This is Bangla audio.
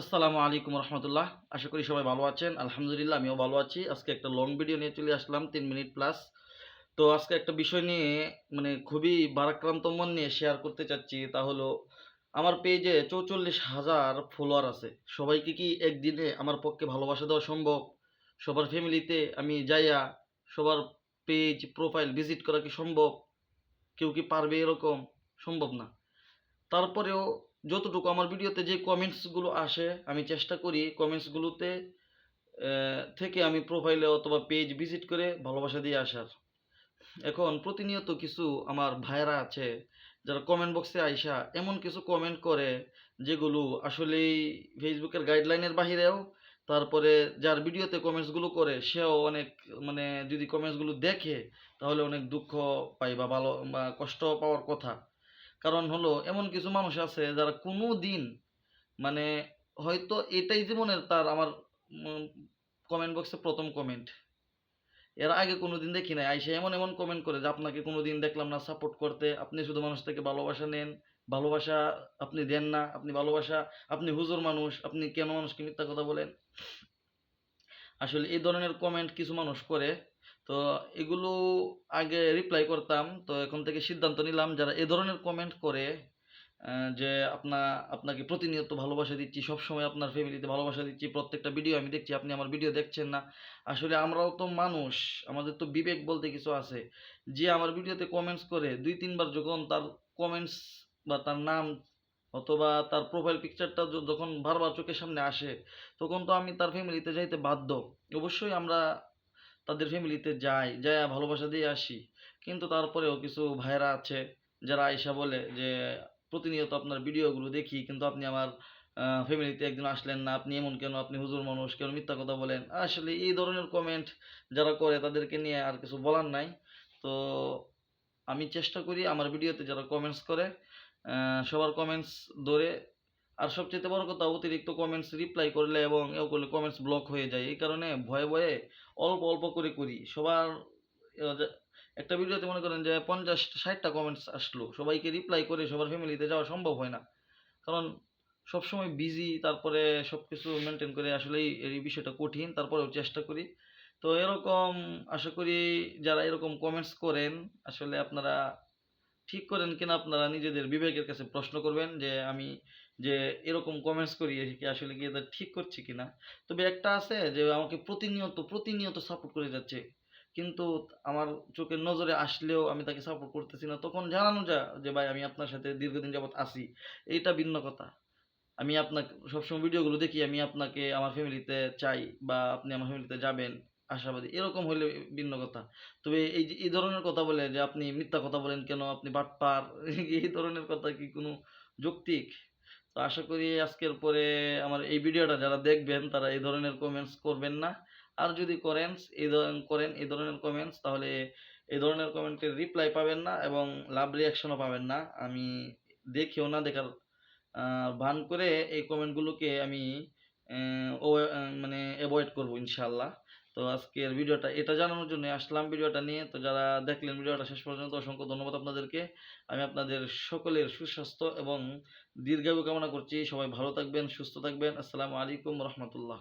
আসসালামু আলাইকুম রহমতুল্লাহ। আশা করি সবাই ভালো আছেন। আলহামদুলিল্লাহ, আমিও ভালো আছি। আজকে একটা লং ভিডিও নিয়ে চলে আসলাম, তিন মিনিট প্লাস তো আজকে একটা বিষয় নিয়ে মানে খুবই বারাক্রান্ত মন নিয়ে শেয়ার করতে চাচ্ছি। তা হলো, আমার পেজে চৌচল্লিশ হাজার ফলোয়ার আছে। সবাইকে কি একদিনে আমার পক্ষে ভালোবাসা দেওয়া সম্ভব? সবার ফ্যামিলিতে আমি যাইয়া সবার পেজ প্রোফাইল ভিজিট করা কি সম্ভব? কেউ কি পারবে এরকম? সম্ভব না। তারপরেও যতটুকু আমার ভিডিওতে যে কমেন্টসগুলো আসে, আমি চেষ্টা করি কমেন্টসগুলোতে থেকে আমি প্রোফাইলে অথবা পেজ ভিজিট করে ভালোবাসা দিয়ে আসার। এখন প্রতিনিয়ত কিছু আমার ভাইয়েরা আছে, যারা কমেন্ট বক্সে আইসা এমন কিছু কমেন্ট করে, যেগুলো আসলেই ফেসবুকের গাইডলাইনের বাহিরেও, তারপরে যার ভিডিওতে কমেন্টসগুলো করে, সেও অনেক মানে যদি কমেন্টসগুলো দেখে, তাহলে অনেক দুঃখ পাই বা ভালো, বা কষ্ট পাওয়ার কথা। কারণ হলো, এমন কিছু মানুষ আছে যারা কোনো দিন মানে হয়তো এটাই জীবনের তার আমার কমেন্ট বক্সে প্রথম কমেন্ট এর আগে কোনো দিন দেখি নাই, আইসা এমন এমন কমেন্ট করে যে আপনাকে কোনো দিন দেখলাম না সাপোর্ট করতে। আপনি শুধু মানুষ থেকে ভালোবাসা নেন, ভালোবাসা আপনি দেন না, আপনি ভালোবাসা, আপনি হুজুর মানুষ, আপনি কেন মানুষকে মিথ্যা কথা বলেন? আসলে এই ধরনের কমেন্ট কিছু মানুষ করে। তো এগুলো আগে রিপ্লাই করতাম। তো এখন থেকে সিদ্ধান্ত নিলাম যারা এ ধরনের কমেন্ট করে যে আপনা, আপনাকে প্রতিনিয়ত ভালোবাসা দিচ্ছি, সবসময় আপনার ফ্যামিলিতে ভালোবাসা দিচ্ছি, প্রত্যেকটা ভিডিও আমি দেখছি, আপনি আমার ভিডিও দেখছেন না। আসলে আমরাও তো মানুষ, আমাদের তো বিবেক বলতে কিছু আছে। যে আমার ভিডিওতে কমেন্টস করে, দুই, তিনবার যখন তার কমেন্টস বা তার নাম অথবা তার প্রোফাইল পিকচারটা যখন বারবার চোখের সামনে আসে, তখন তো আমি তার ফ্যামিলিতে যাইতে বাধ্য। অবশ্যই আমরা তাদের ফ্যামিলিতে যাই যাই ভালোবাসা দিয়ে আসি। কিন্তু তারপরেও কিছু ভাইরা আছে, যারা আইসা বলে যে, প্রতিনিয়ত আপনার ভিডিওগুলো দেখি, কিন্তু আপনি আমার ফ্যামিলিতে একদিন আসলেন না, আপনি এমন কেন? আপনি হুজুর মানুষ, কেন মিথ্যা কথা বলেন? আসলে এই ধরনের কমেন্ট যারা করে তাদেরকে নিয়ে আর কিছু বলার নাই। তো আমি চেষ্টা করি আমার ভিডিওতে যারা কমেন্টস করে সবার কমেন্টস ধরে আর সবচেয়ে বড় কথা, অতিরিক্ত কমেন্টস রিপ্লাই করলে এবং এও করলে কমেন্টস ব্লক হয়ে যায়। এই কারণে ভয়ে ভয়ে অল্প অল্প করে করি। সবার একটা ভিডিওতে মনে করেন যে পঞ্চাশ ষাটটা কমেন্টস আসলো। সবাইকে রিপ্লাই করে সবার ফ্যামিলিতে যাওয়া সম্ভব হয় না। কারণ সবসময় বিজি তারপরে সব কিছু মেনটেন করে আসলেই এই বিষয়টা কঠিন, তারপরেও চেষ্টা করি। তো এরকম আশা করি যারা এরকম কমেন্টস করেন, আসলে আপনারা ঠিক করেন কিনা আপনারা নিজেদের বিবেকের কাছে প্রশ্ন করবেন যে আমি যে এরকম কমেন্টস করি কি আসলে কি এটা ঠিক করছি কিনা? তবে একটা আছে যে আমাকে প্রতিনিয়ত প্রতিনিয়ত সাপোর্ট করে যাচ্ছে। কিন্তু আমার চোখের নজরে আসলেও আমি তাকে সাপোর্ট করতেছি না। তখন জানানো যা, যে ভাই আমি আপনার সাথে দীর্ঘদিন যাবত আছি, এইটা ভিন্ন কথা। আমি আপনাকে, সবসময় ভিডিওগুলো দেখি, আমি আপনাকে আমার ফ্যামিলিতে চাই বা আপনি আমার ফ্যামিলিতে যাবেন, আশাবাদী। এরকম হলে ভিন্ন কথা। তবে এই যে, এই ধরনের কথা বলে যে আপনি মিথ্যা কথা বলেন কেন? আপনি বাটপার। এই ধরনের কথা কি কোনো যৌক্তিক? তো আশা করি আজকের পরে আমার এই ভিডিওটা যারা দেখবেন, তারা এই ধরনের কমেন্টস করবেন না। আর যদি করেন, এই ধরনের করেন এই ধরনের কমেন্টস তাহলে এই ধরনের কমেন্টের রিপ্লাই পাবেন না এবং লাভ রিয়াকশনও পাবেন না। আমি দেখিও না, দেখার ভান করে এই কমেন্টগুলোকে আমি মানে অ্যাভয়েড করব ইনশাল্লাহ তো আজকের ভিডিওটা এটা জানানোর জন্য আসলাম ভিডিওটা নিয়ে। তো যারা দেখলেন ভিডিওটা শেষ পর্যন্ত, অসংখ্য ধন্যবাদ আপনাদেরকে। আমি আপনাদের সকলের সুস্বাস্থ্য এবং দীর্ঘায়ু কামনা করছি। সবাই ভালো থাকবেন, সুস্থ থাকবেন। আসসালামু আলাইকুম রহমতুল্লাহ।